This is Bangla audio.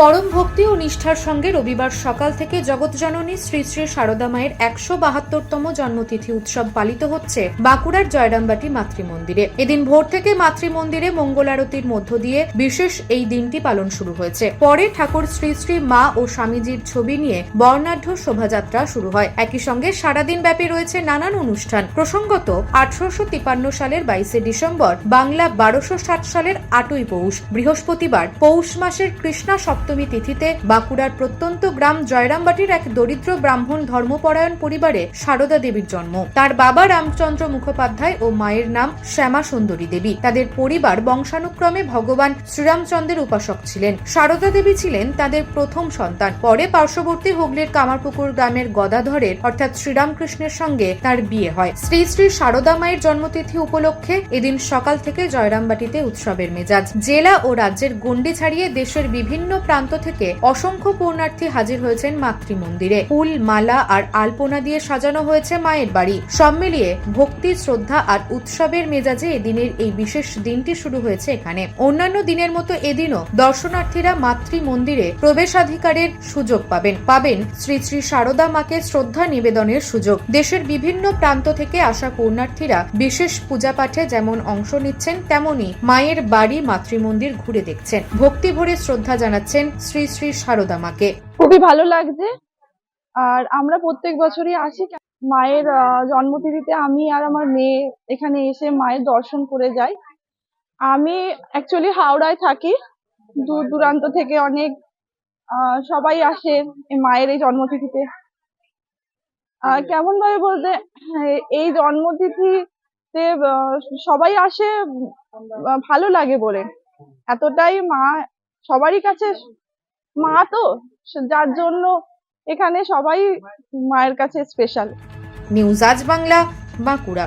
পরম ভক্তি ও নিষ্ঠার সঙ্গে রবিবার সকাল থেকে জগৎজননী শ্রী শ্রী সারদা মায়ের একশো বাহাত্তরতম জন্মতিথি উৎসব পালিত হচ্ছে বাঁকুড়ার জয়রামবাটি মাতৃমন্দিরে। এদিন ভোর থেকে মাতৃমন্দিরে মঙ্গল আরতির মধ্য দিয়ে বিশেষ এই দিনটি পালন শুরু হয়েছে। পরে ঠাকুর শ্রী শ্রী মা ও স্বামীজির ছবি নিয়ে বর্ণাঢ্য শোভাযাত্রা শুরু হয়। একই সঙ্গে সারাদিন ব্যাপী রয়েছে নানান অনুষ্ঠান। প্রসঙ্গত, আঠারোশো তিপান্ন সালের বাইশে ডিসেম্বর বাংলা বারোশো ষাট সালের আটই পৌষ, বৃহস্পতিবার পৌষ মাসের কৃষ্ণা সপ্তমী তিথিতে বাঁকুড়ার প্রত্যন্ত গ্রাম জয়রামবাটির এক দরিদ্র ব্রাহ্মণ ধর্মপরায়ণ পরিবারে সারদা দেবীর জন্ম। তার বাবা রামচন্দ্র মুখোপাধ্যায় ও মায়ের নাম শ্যামা সুন্দরী দেবী। তাদের পরিবার বংশানুক্রমে ভগবান শ্রীরামচন্দ্রের উপাসক ছিলেন। সারদা দেবী ছিলেন তাদের প্রথম সন্তান। পরে পার্শ্ববর্তী হুগলির কামারপুকুর গ্রামের গদাধরের, অর্থাৎ শ্রীরামকৃষ্ণের সঙ্গে তার বিয়ে হয়। শ্রী শ্রী সারদা মায়ের জন্মতিথি উপলক্ষে এদিন সকাল থেকে জয়রামবাটিতে উৎসবের মেজাজ। জেলা ও রাজ্যের গণ্ডি ছাড়িয়ে দেশের বিভিন্ন প্রান্ত থেকে অসংখ্য পূর্ণার্থী হাজির হয়েছেন মাতৃমন্দিরে। ফুল, মালা আর আলপনা দিয়ে সাজানো হয়েছে মায়ের বাড়ি। সব মিলিয়ে ভক্তি, শ্রদ্ধা আর উৎসবের মেজাজে এদিনের এই বিশেষ দিনটি শুরু হয়েছে এখানে। অন্যান্য দিনের মতো এদিনও দর্শনার্থীরা মাতৃ মন্দিরে প্রবেশাধিকারের সুযোগ পাবেন। পাবেন শ্রী শ্রী সারদা মাকে শ্রদ্ধা নিবেদনের সুযোগ। দেশের বিভিন্ন প্রান্ত থেকে আসা পূর্ণার্থীরা বিশেষ পূজা পাঠে যেমন অংশ নিচ্ছেন, তেমনি মায়ের বাড়ি মাতৃমন্দির ঘুরে দেখছেন। ভক্তি ভরে শ্রদ্ধা জানাচ্ছেন শ্রী শ্রী সারদা মাকে খুবই ভালো লাগছে। আর আমরা প্রত্যেক বছরই আসি মায়ের জন্মতিথিতে আমি আর আমার মেয়ে এখানে এসে মায়ের দর্শন করে যাই। আমি অ্যাকচুয়ালি হাওড়ায় থাকি। দূর দূরান্ত থেকে অনেক সবাই আসে মায়ের এই জন্মতিথিতে। কেমন ভাবে বলতে হ্যাঁ, এই জন্মতিথিতে সবাই আসে ভালো লাগে বলে। এতটাই মা সবারই কাছে মা তো, যার জন্য এখানে সবাই মায়ের কাছে স্পেশাল নিউজ আজ বাংলা, বাঁকুড়া।